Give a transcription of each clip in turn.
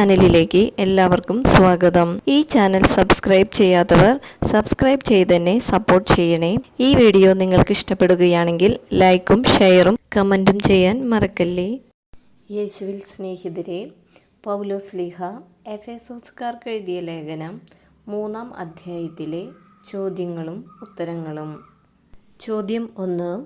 ചാനലിലേക്ക് എല്ലാവർക്കും സ്വാഗതം. ഈ ചാനൽ സബ്സ്ക്രൈബ് ചെയ്യാത്തവർ സബ്സ്ക്രൈബ് ചെയ്ത് തന്നെ സപ്പോർട്ട് ചെയ്യണേ. ഈ വീഡിയോ നിങ്ങൾക്ക് ഇഷ്ടപ്പെടുകയാണെങ്കിൽ ലൈക്കും ഷെയറും കമന്റും ചെയ്യാൻ മറക്കല്ലേ. യേശുവിൽ സ്നേഹിതരെ പൗലോസ് ലീഹ എഫേസോസുകാർക്ക് എഴുതിയ ലേഖനം മൂന്നാം അധ്യായത്തിലെ ചോദ്യങ്ങളും ഉത്തരങ്ങളും. ചോദ്യം ഒന്ന്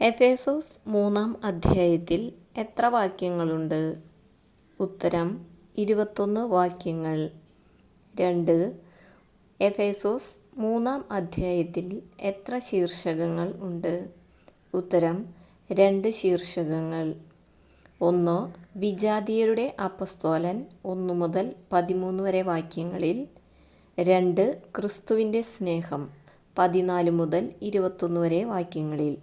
എഫേസോസ് മൂന്നാം അധ്യായത്തിൽ എത്ര വാക്യങ്ങളുണ്ട്? ഉത്തരം ഇരുപത്തൊന്ന് വാക്യങ്ങൾ. രണ്ട്. എഫേസോസ് മൂന്നാം അധ്യായത്തിൽ എത്ര ശീർഷകങ്ങൾ ഉണ്ട്? ഉത്തരം രണ്ട് ശീർഷകങ്ങൾ. ഒന്ന്. വിജാതീയരുടെ അപ്പസ്തോലൻ ഒന്നു മുതൽ പതിമൂന്ന് വരെ വാക്യങ്ങളിൽ. രണ്ട്. ക്രിസ്തുവിന്റെ സ്നേഹം പതിനാല് മുതൽ ഇരുപത്തൊന്ന് വരെ വാക്യങ്ങളിൽ.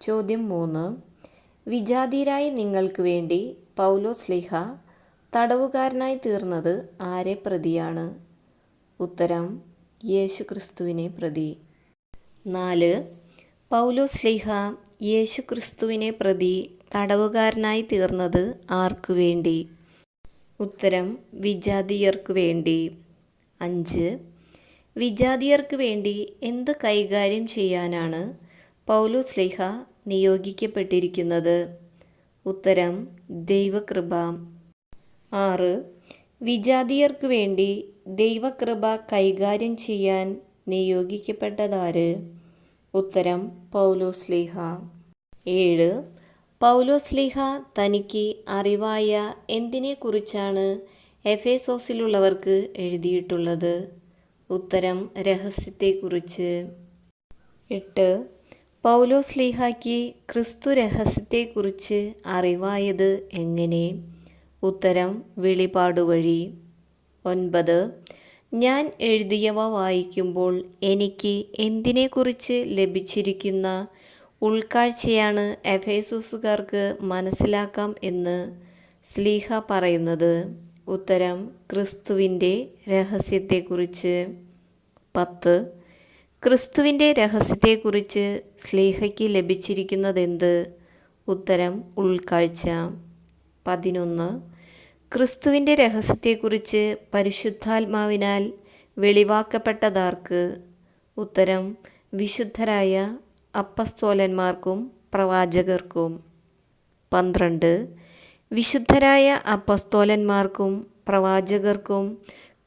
ചോദ്യം മൂന്ന്. വിജാതീരായ നിങ്ങൾക്ക് വേണ്ടി പൗലോസ് ലിഹ തടവുകാരനായി തീർന്നത് ആരെ പ്രതിയാണ്? ഉത്തരം യേശു ക്രിസ്തുവിനെ പ്രതി. നാല് പൗലോസ് ലിഹ യേശു ക്രിസ്തുവിനെ പ്രതി തടവുകാരനായി തീർന്നത് ആർക്കു വേണ്ടി? ഉത്തരം വിജാതീയർക്കു വേണ്ടി. അഞ്ച് വിജാതീയർക്ക് വേണ്ടി എന്ത് കൈകാര്യം ചെയ്യാനാണ് പൗലോസ് ലിഹ നിയോഗിക്കപ്പെട്ടിരിക്കുന്നത്? ഉത്തരം ദൈവകൃപ. ആറ്. വിജാതീയർക്ക് വേണ്ടി ദൈവകൃപ കൈകാര്യം ചെയ്യാൻ നിയോഗിക്കപ്പെട്ടതാര്? ഉത്തരം പൗലോസ്ലീഹ ഏഴ്. പൗലോസ്ലീഹ തനിക്ക് അറിവായ എന്തിനെക്കുറിച്ചാണ് എഫേസോസിലുള്ളവർക്ക് എഴുതിയിട്ടുള്ളത്? ഉത്തരം രഹസ്യത്തെക്കുറിച്ച്. എട്ട്. പൗലോസ് ലീഹായ്ക്ക് ക്രിസ്തു രഹസ്യത്തെക്കുറിച്ച് അറിവായത് എങ്ങനെ? ഉത്തരം വിളിപാടുവഴി ഒൻപത്. ഞാൻ എഴുതിയവ വായിക്കുമ്പോൾ എനിക്ക് എന്തിനെക്കുറിച്ച് ലഭിച്ചിരിക്കുന്ന ഉൾക്കാഴ്ചയാണ് എഫേസുസുകാർക്ക് മനസ്സിലാക്കാം എന്ന് സ്ലീഹ പറയുന്നത്. ഉത്തരം ക്രിസ്തുവിന്റെ രഹസ്യത്തെക്കുറിച്ച്. പത്ത്. ക്രിസ്തുവിന്റെ രഹസ്യത്തെക്കുറിച്ച് സ്ലീഹയ്ക്ക് ലഭിച്ചിരിക്കുന്നതെന്ത്? ഉത്തരം ഉൾക്കാഴ്ച. പതിനൊന്ന്. ക്രിസ്തുവിന്റെ രഹസ്യത്തെക്കുറിച്ച് പരിശുദ്ധാത്മാവിനാൽ വെളിവാക്കപ്പെട്ടതാർക്ക് ഉത്തരം വിശുദ്ധരായ അപ്പസ്തോലന്മാർക്കും പ്രവാചകർക്കും. പന്ത്രണ്ട്. വിശുദ്ധരായ അപ്പസ്തോലന്മാർക്കും പ്രവാചകർക്കും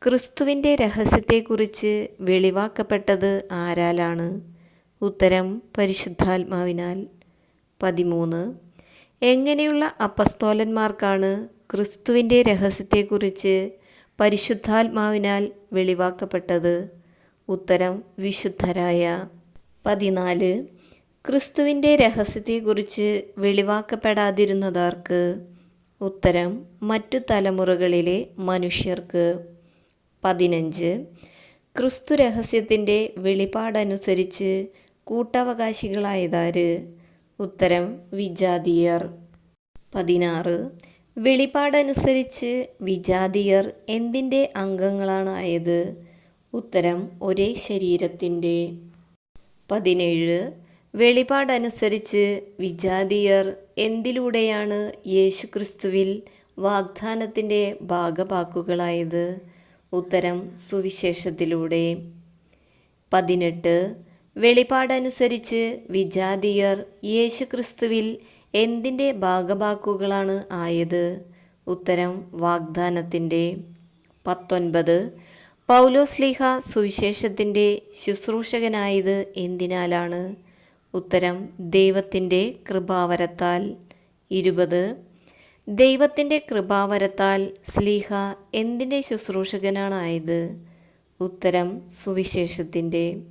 ക്രിസ്തുവിന്റെ രഹസ്യത്തെക്കുറിച്ച് വെളിവാക്കപ്പെട്ടത് ആരാലാണ്? ഉത്തരം പരിശുദ്ധാത്മാവിനാൽ. പതിമൂന്ന്. എങ്ങനെയുള്ള അപ്പസ്തോലന്മാർക്കാണ് ക്രിസ്തുവിന്റെ രഹസ്യത്തെക്കുറിച്ച് പരിശുദ്ധാത്മാവിനാൽ വെളിവാക്കപ്പെട്ടത് ഉത്തരം വിശുദ്ധരായ പതിനാല്. ക്രിസ്തുവിന്റെ രഹസ്യത്തെക്കുറിച്ച് വെളിവാക്കപ്പെടാതിരുന്നതാർക്ക്? ഉത്തരം മറ്റു തലമുറകളിലെ മനുഷ്യർക്ക്. പതിനഞ്ച്. ക്രിസ്തു രഹസ്യത്തിന്റെ വെളിപാടനുസരിച്ച് കൂട്ടവകാശികളായതാര്? ഉത്തരം വിജാതീയർ. പതിനാറ്. വെളിപാടനുസരിച്ച് വിജാതീയർ എന്തിന്റെ അംഗങ്ങളാണായത് ഉത്തരം ഒരേ ശരീരത്തിന്റെ. പതിനേഴ്. വെളിപാടനുസരിച്ച് വിജാതീയർ എന്തിലൂടെയാണ് യേശുക്രിസ്തുവിൽ വാഗ്ദാനത്തിന്റെ ഭാഗഭാക്കുകളായത് ഉത്തരം സുവിശേഷത്തിലൂടെ. പതിനെട്ട്. വെളിപാടനുസരിച്ച് വിജാതീയർ യേശുക്രിസ്തുവിൽ എന്തിന്റെ ഭാഗഭാക്കുകളാണ് ആയത്? ഉത്തരം വാഗ്ദാനത്തിന്റെ പത്തൊൻപത്. പൗലോസ്ലിഹ സുവിശേഷത്തിന്റെ ശുശ്രൂഷകനായത് എന്തിനാലാണ്? ഉത്തരം ദൈവത്തിന്റെ കൃപാവരത്താൽ. ഇരുപത്. ദൈവത്തിന്റെ കൃപാവരത്താൽ സ്ലീഹ എന്തിന്റെ ശുശ്രൂഷകനാണായത് ഉത്തരം സുവിശേഷത്തിന്റെ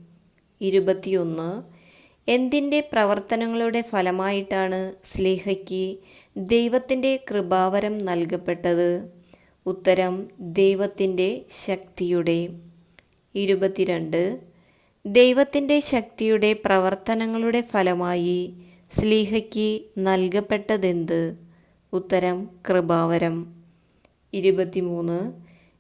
ഇരുപത്തിയൊന്ന്. എന്തിന്റെ പ്രവർത്തനങ്ങളുടെ ഫലമായിട്ടാണ് സ്ലീഹയ്ക്ക് ദൈവത്തിന്റെ കൃപാവരം നൽകപ്പെട്ടത്? ഉത്തരം ദൈവത്തിന്റെ ശക്തിയുടെ. ഇരുപത്തിരണ്ട്. ദൈവത്തിന്റെ ശക്തിയുടെ പ്രവർത്തനങ്ങളുടെ ഫലമായി സ്ലീഹയ്ക്ക് നൽകപ്പെട്ടതെന്ത്? ഉത്തരം കൃപാവരം. ഇരുപത്തിമൂന്ന്.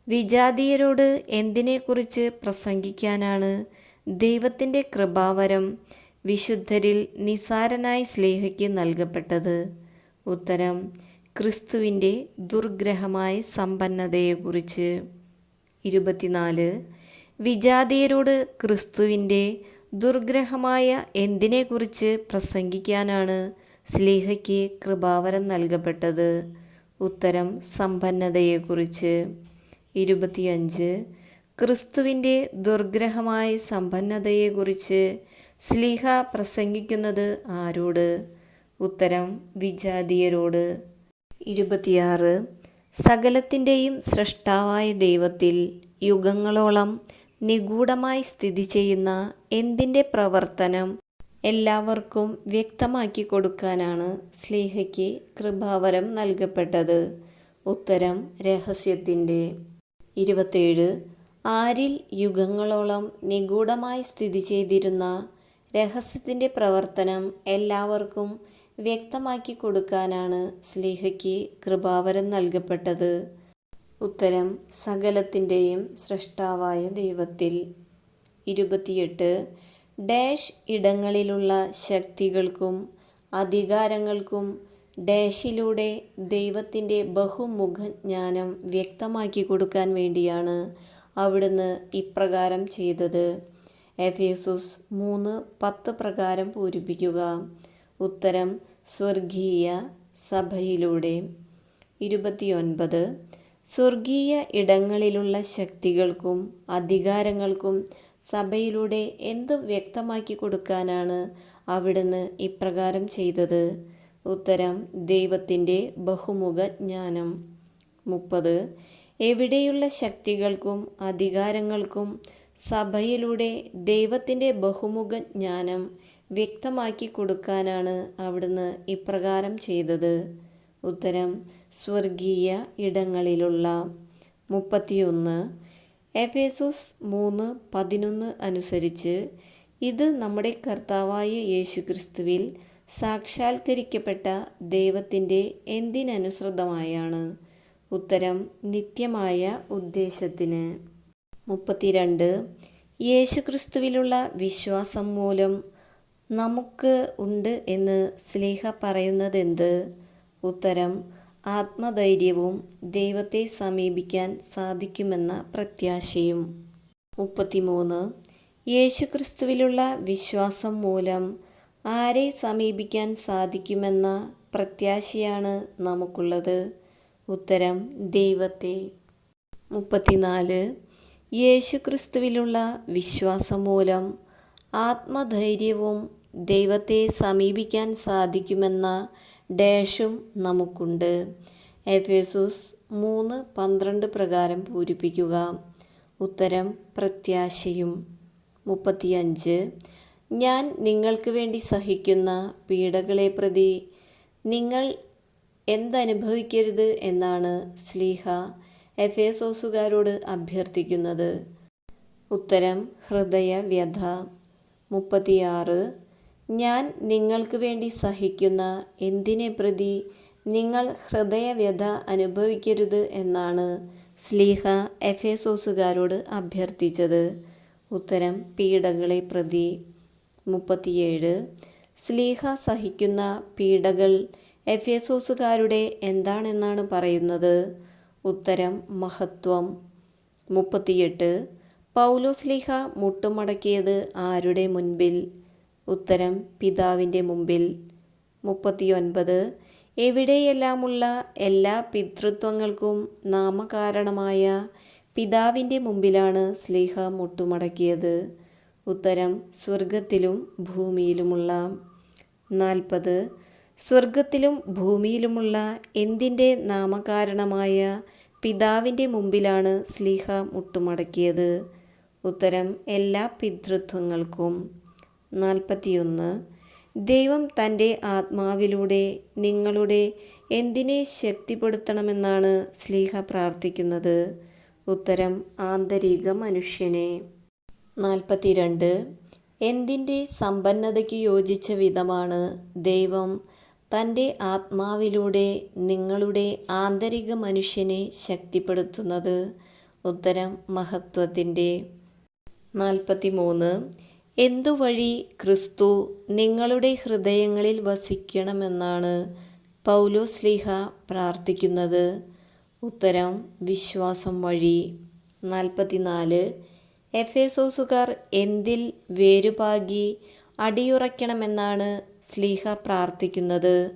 വിജാതീയരോട് എന്തിനെക്കുറിച്ച് പ്രസംഗിക്കാനാണ് ദൈവത്തിന്റെ കൃപാവരം വിശുദ്ധരിൽ നിസാരനായി സ്ലേഹയ്ക്ക് നൽകപ്പെട്ടത്. ഉത്തരം ക്രിസ്തുവിന്റെ ദുർഗ്രഹമായ സമ്പന്നതയെക്കുറിച്ച്. ഇരുപത്തിനാല് വിജാതീയരോട് ക്രിസ്തുവിന്റെ ദുർഗ്രഹമായ എന്തിനെക്കുറിച്ച് പ്രസംഗിക്കാനാണ് സ്ലീഹയ്ക്ക് കൃപാവരം നൽകപ്പെട്ടത്. ഉത്തരം സമ്പന്നതയെക്കുറിച്ച്. ഇരുപത്തിയഞ്ച് ക്രിസ്തുവിന്റെ ദുർഗ്രഹമായ സമ്പന്നതയെക്കുറിച്ച് സ്ലീഹ പ്രസംഗിക്കുന്നത് ആരോട്? ഉത്തരം വിജാതീയരോട്. ഇരുപത്തിയാറ്. സകലത്തിന്റെയും സൃഷ്ടാവായ ദൈവത്തിൽ യുഗങ്ങളോളം നിഗൂഢമായി സ്ഥിതി ചെയ്യുന്ന എന്തിന്റെ പ്രവർത്തനം എല്ലാവർക്കും വ്യക്തമാക്കി കൊടുക്കാനാണ് സ്ലീഹയ്ക്ക് കൃപാവരം നൽകപ്പെട്ടത്? ഉത്തരം രഹസ്യത്തിന്റെ. ഇരുപത്തേഴ്. ആരിൽ യുഗങ്ങളോളം നിഗൂഢമായി സ്ഥിതി ചെയ്തിരുന്ന രഹസ്യത്തിന്റെ പ്രവർത്തനം എല്ലാവർക്കും വ്യക്തമാക്കി കൊടുക്കാനാണ് സ്ലീഹയ്ക്ക് കൃപാവരം നൽകപ്പെട്ടത്. ഉത്തരം സകലത്തിന്റെയും സൃഷ്ടാവായ ദൈവത്തിൽ. ഇരുപത്തിയെട്ട്. ഡാഷ് ഇടങ്ങളിലുള്ള ശക്തികൾക്കും അധികാരങ്ങൾക്കും ഡാഷിലൂടെ ദൈവത്തിന്റെ ബഹുമുഖജ്ഞാനം വ്യക്തമാക്കി കൊടുക്കാൻ വേണ്ടിയാണ് അവിടുന്ന് ഇപ്രകാരം ചെയ്തത്. എഫേസുസ് മൂന്ന് പത്ത് പ്രകാരം പൂരിപ്പിക്കുക. ഉത്തരം സ്വർഗീയ സഭയിലൂടെ. ഇരുപത്തിയൊൻപത്. സ്വർഗീയ ഇടങ്ങളിലുള്ള ശക്തികൾക്കും അധികാരങ്ങൾക്കും സഭയിലൂടെ എന്തു വ്യക്തമാക്കി കൊടുക്കാനാണ് അവിടുന്ന് ഇപ്രകാരം ചെയ്തത്? ഉത്തരം ദൈവത്തിന്റെ ബഹുമുഖ ജ്ഞാനം മുപ്പത്. എവിടെയുള്ള ശക്തികൾക്കും അധികാരങ്ങൾക്കും സഭയിലൂടെ ദൈവത്തിന്റെ ബഹുമുഖ ജ്ഞാനം വ്യക്തമാക്കി കൊടുക്കാനാണ് അവിടുന്ന് ഇപ്രകാരം ചെയ്തത്. ഉത്തരം സ്വർഗീയ ഇടങ്ങളിലുള്ള മുപ്പത്തിയൊന്ന്. എഫേസുസ് മൂന്ന് പതിനൊന്ന് അനുസരിച്ച് ഇത് നമ്മുടെ കർത്താവായ യേശുക്രിസ്തുവിൽ സാക്ഷാത്കരിക്കപ്പെട്ട ദൈവത്തിന്റെ എന്തിനനുസൃതമായാണ്. ഉത്തരം നിത്യമായ ഉദ്ദേശത്തിന്. മുപ്പത്തിരണ്ട്. യേശുക്രിസ്തുവിലുള്ള വിശ്വാസം മൂലം നമുക്ക് ഉണ്ട് എന്ന് സ്ലീഹ പറയുന്നതെന്ത്? ഉത്തരം ആത്മധൈര്യവും ദൈവത്തെ സമീപിക്കാൻ സാധിക്കുമെന്ന പ്രത്യാശയും. മുപ്പത്തിമൂന്ന്. യേശുക്രിസ്തുവിലുള്ള വിശ്വാസം മൂലം ആരെ സമീപിക്കാൻ സാധിക്കുമെന്ന പ്രത്യാശയാണ് നമുക്കുള്ളത്. ഉത്തരം ദൈവത്തെ. മുപ്പത്തിനാല്. യേശുക്രിസ്തുവിലുള്ള വിശ്വാസം മൂലം ആത്മധൈര്യവും ദൈവത്തെ സമീപിക്കാൻ സാധിക്കുമെന്ന ഡേഷും നമുക്കുണ്ട്. എഫേസുസ് മൂന്ന് പന്ത്രണ്ട് പ്രകാരം പൂരിപ്പിക്കുക. ഉത്തരം പ്രത്യാശയും. മുപ്പത്തിയഞ്ച്. ഞാൻ നിങ്ങൾക്ക് വേണ്ടി സഹിക്കുന്ന പീഡകളെ പ്രതി നിങ്ങൾ എന്തനുഭവിക്കരുത് എന്നാണ് സ്ലീഹ എഫേസോസുകാരോട് അഭ്യർത്ഥിക്കുന്നത്. ഉത്തരം ഹൃദയവ്യഥ മുപ്പത്തിയാറ്. ഞാൻ നിങ്ങൾക്ക് വേണ്ടി സഹിക്കുന്ന എന്തിനെ പ്രതി നിങ്ങൾ ഹൃദയവ്യഥ അനുഭവിക്കരുത് എന്നാണ് സ്ലീഹ എഫേസോസുകാരോട് അഭ്യർത്ഥിച്ചത്. ഉത്തരം പീഡകളെ പ്രതി. മുപ്പത്തിയേഴ്. സ്ലീഹ സഹിക്കുന്ന പീഡകൾ എഫേസോസുകാരുടെ എന്താണെന്നാണ് പറയുന്നത്? ഉത്തരം മഹത്വം. മുപ്പത്തിയെട്ട്. പൗലോസ്ലിഹ മുട്ടുമടക്കിയത് ആരുടെ മുൻപിൽ? ഉത്തരം പിതാവിന്റെ മുമ്പിൽ. മുപ്പത്തിയൊൻപത്. എവിടെയെല്ലാമുള്ള എല്ലാ പിതൃത്വങ്ങൾക്കും നാമകാരണമായ പിതാവിന്റെ മുമ്പിലാണ് സ്ലിഹ മുട്ടുമടക്കിയത്. ഉത്തരം സ്വർഗത്തിലും ഭൂമിയിലുമുള്ള. നാൽപ്പത്. സ്വർഗത്തിലും ഭൂമിയിലുമുള്ള എന്തിന്റെ നാമകാരണമായ പിതാവിന്റെ മുമ്പിലാണ് സ്ലീഹ മുട്ടുമടക്കിയത്? ഉത്തരം എല്ലാ പിതൃത്വങ്ങൾക്കും. നാൽപ്പത്തിയൊന്ന്. ദൈവം തന്റെ ആത്മാവിലൂടെ നിങ്ങളുടെ എന്തിനെ ശക്തിപ്പെടുത്തണമെന്നാണ് സ്ലീഹ പ്രാർത്ഥിക്കുന്നത്? ഉത്തരം ആന്തരിക മനുഷ്യനെ. നാൽപ്പത്തിരണ്ട്. എന്തിന്റെ സമ്പന്നതയ്ക്ക് യോജിച്ച വിധമാണ് ദൈവം തന്റെ ആത്മാവിലൂടെ നിങ്ങളുടെ ആന്തരിക മനുഷ്യനെ ശക്തിപ്പെടുത്തുന്നത്. ഉത്തരം മഹത്വത്തിന്റെ. നാൽപ്പത്തി മൂന്ന് എന്തുവഴി ക്രിസ്തു നിങ്ങളുടെ ഹൃദയങ്ങളിൽ വസിക്കണമെന്നാണ് പൗലോസ്ലിഹ പ്രാർത്ഥിക്കുന്നത്? ഉത്തരം വിശ്വാസം വഴി. നാൽപ്പത്തിനാല്. എഫേസോസുകാർ എന്തിൽ വേരുപാകി അടിയുറയ്ക്കണമെന്നാണ് സ്ലീഹ പ്രാർത്ഥിക്കുന്നത്.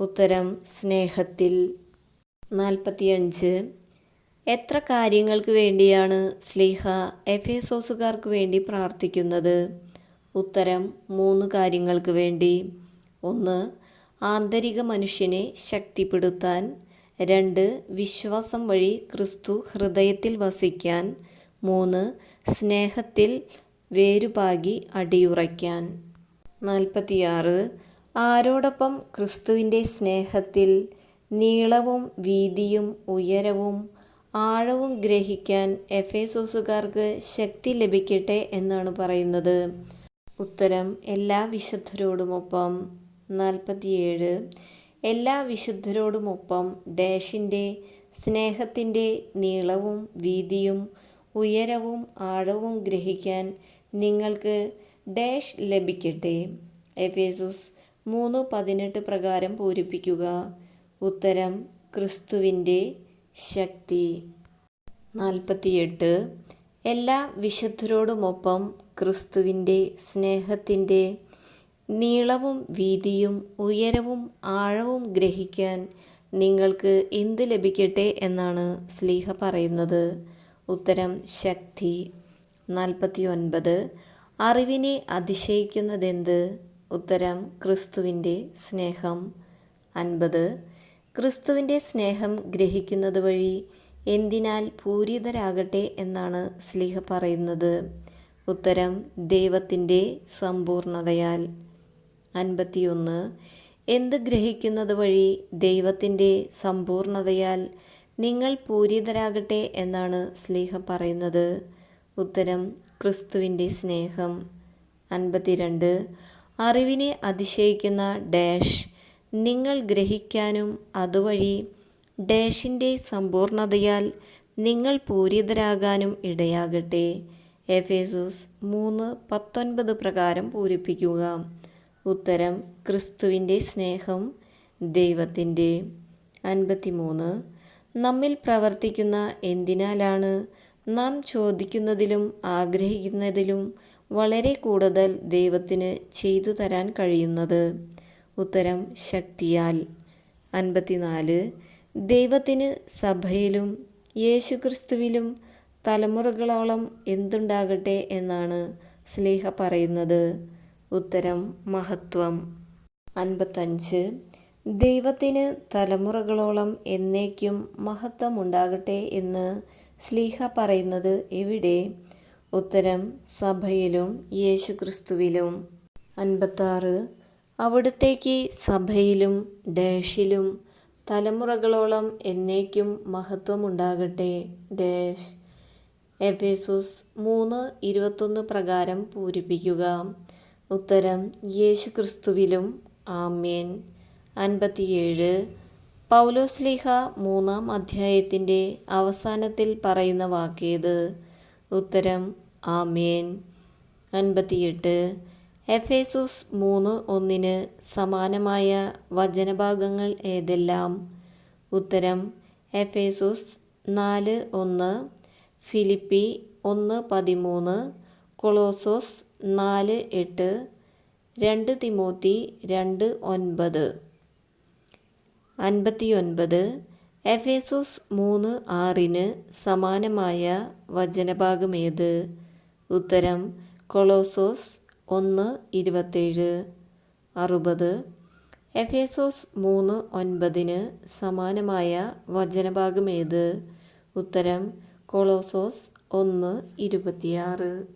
ഉത്തരം സ്നേഹത്തിൽ. നാൽപ്പത്തിയഞ്ച്. എത്ര കാര്യങ്ങൾക്ക് വേണ്ടിയാണ് സ്ലീഹ എഫേസോസുകാർക്ക് വേണ്ടി പ്രാർത്ഥിക്കുന്നത്? ഉത്തരം മൂന്ന് കാര്യങ്ങൾക്ക് വേണ്ടി. ഒന്ന് ആന്തരിക മനുഷ്യനെ ശക്തിപ്പെടുത്താൻ. രണ്ട് വിശ്വാസം വഴി ക്രിസ്തു ഹൃദയത്തിൽ വസിക്കാൻ. മൂന്ന് സ്നേഹത്തിൽ വേരുപാകി അടിയുറയ്ക്കാൻ. നാൽപ്പത്തിയാറ്. ആരോടൊപ്പം ക്രിസ്തുവിന്റെ സ്നേഹത്തിൽ നീളവും വീതിയും ഉയരവും ആഴവും ഗ്രഹിക്കാൻ എഫേസോസുകാർക്ക് ശക്തി ലഭിക്കട്ടെ എന്നാണ് പറയുന്നത്. ഉത്തരം എല്ലാ വിശുദ്ധരോടുമൊപ്പം. നാൽപ്പത്തിയേഴ്. എല്ലാ വിശുദ്ധരോടുമൊപ്പം ഡാഷിന്റെ സ്നേഹത്തിന്റെ നീളവും വീതിയും ഉയരവും ആഴവും ഗ്രഹിക്കാൻ നിങ്ങൾക്ക് ഡാഷ് ലഭിക്കട്ടെ. എഫേസുസ് മൂന്ന് പതിനെട്ട് പ്രകാരം പൂരിപ്പിക്കുക. ഉത്തരം ക്രിസ്തുവിന്റെ ശക്തി. നാൽപ്പത്തിയെട്ട്. എല്ലാ വിശുദ്ധരോടുമൊപ്പം ക്രിസ്തുവിന്റെ സ്നേഹത്തിന്റെ നീളവും വീതിയും ഉയരവും ആഴവും ഗ്രഹിക്കാൻ നിങ്ങൾക്ക് എന്ത് ലഭിക്കട്ടെ എന്നാണ് സ്ലീഹ പറയുന്നത്. ഉത്തരം ശക്തി. നാൽപ്പത്തി ഒൻപത് അറിവിനെ അതിശയിക്കുന്നതെന്ത്? ഉത്തരം ക്രിസ്തുവിന്റെ സ്നേഹം. അൻപത്. ക്രിസ്തുവിന്റെ സ്നേഹം ഗ്രഹിക്കുന്നത് വഴി എന്തിനാൽ പൂരിതരാകട്ടെ എന്നാണ് സ്ലിഹ പറയുന്നത്. ഉത്തരം ദൈവത്തിന്റെ സമ്പൂർണതയാൽ. അൻപത്തിയൊന്ന്. എന്ത് ഗ്രഹിക്കുന്നത് വഴി ദൈവത്തിന്റെ സമ്പൂർണതയാൽ നിങ്ങൾ പൂരിതരാകട്ടെ എന്നാണ് സ്ലീഹ പറയുന്നത്. ഉത്തരം ക്രിസ്തുവിന്റെ സ്നേഹം. അൻപത്തിരണ്ട്. അറിവിനെ അതിശയിക്കുന്ന ഡാഷ്. നിങ്ങൾ ഗ്രഹിക്കാനും അതുവഴി ഡാഷിന്റെ സമ്പൂർണതയാൽ നിങ്ങൾ പൂരിതരാകാനും ഇടയാകട്ടെ. എഫേസൂസ് മൂന്ന് പത്തൊൻപത് പ്രകാരം പൂരിപ്പിക്കുക. ഉത്തരം ക്രിസ്തുവിന്റെ സ്നേഹം ദൈവത്തിന്റെ. അൻപത്തിമൂന്ന്. നമ്മിൽ പ്രവർത്തിക്കുന്ന എന്തിനാലാണ് നാം ചോദിക്കുന്നതിലും ആഗ്രഹിക്കുന്നതിലും വളരെ കൂടുതൽ ദൈവത്തിന് ചെയ്തു തരാൻ കഴിയുന്നത്. ഉത്തരം ശക്തിയാൽ. അൻപത്തിനാല്. ദൈവത്തിന് സഭയിലും യേശുക്രിസ്തുവിലും തലമുറകളോളം എന്തുണ്ടാകട്ടെ എന്നാണ് സ്ലീഹ പറയുന്നത്. ഉത്തരം മഹത്വം. അൻപത്തഞ്ച്. ദൈവത്തിന് തലമുറകളോളം എന്നേക്കും മഹത്വം ഉണ്ടാകട്ടെ എന്ന് സ്ലീഹ പറയുന്നത് എവിടെ? ഉത്തരം സഭയിലും യേശുക്രിസ്തുവിലും. അൻപത്താറ്. അവിടത്തേക്ക് സഭയിലും ഡാഷിലും തലമുറകളോളം എന്നേക്കും മഹത്വമുണ്ടാകട്ടെ. ഡാഷ്. എഫേസുസ് മൂന്ന് ഇരുപത്തൊന്ന് പ്രകാരം പൂരിപ്പിക്കുക. ഉത്തരം യേശുക്രിസ്തുവിലും. ആമ്യൻ അൻപത്തിയേഴ്. പൗലോസ്ലിഹ മൂന്നാം അധ്യായത്തിന്റെ അവസാനത്തിൽ പറയുന്ന വാക്കേത്? ഉത്തരം ആമേൻ. അൻപത്തിയെട്ട്. എഫേസുസ് മൂന്ന് ഒന്നിന് സമാനമായ വചനഭാഗങ്ങൾ ഏതെല്ലാം? ഉത്തരം എഫേസുസ് നാല് ഒന്ന് ഫിലിപ്പി ഒന്ന് പതിമൂന്ന് കൊളോസോസ് നാല് എട്ട് രണ്ട് തിമോത്തി രണ്ട് ഒൻപത്. അൻപത്തിയൊൻപത് എഫേസുസ് മൂന്ന് ആറിന് സമാനമായ വചനഭാഗമേത്? ഉത്തരം കൊളോസോസ് ഒന്ന് ഇരുപത്തേഴ് അറുപത് എഫേസോസ് മൂന്ന് ഒൻപതിന് സമാനമായ വചനഭാഗമേത്? ഉത്തരം കൊളോസോസ് ഒന്ന് ഇരുപത്തിയാറ്.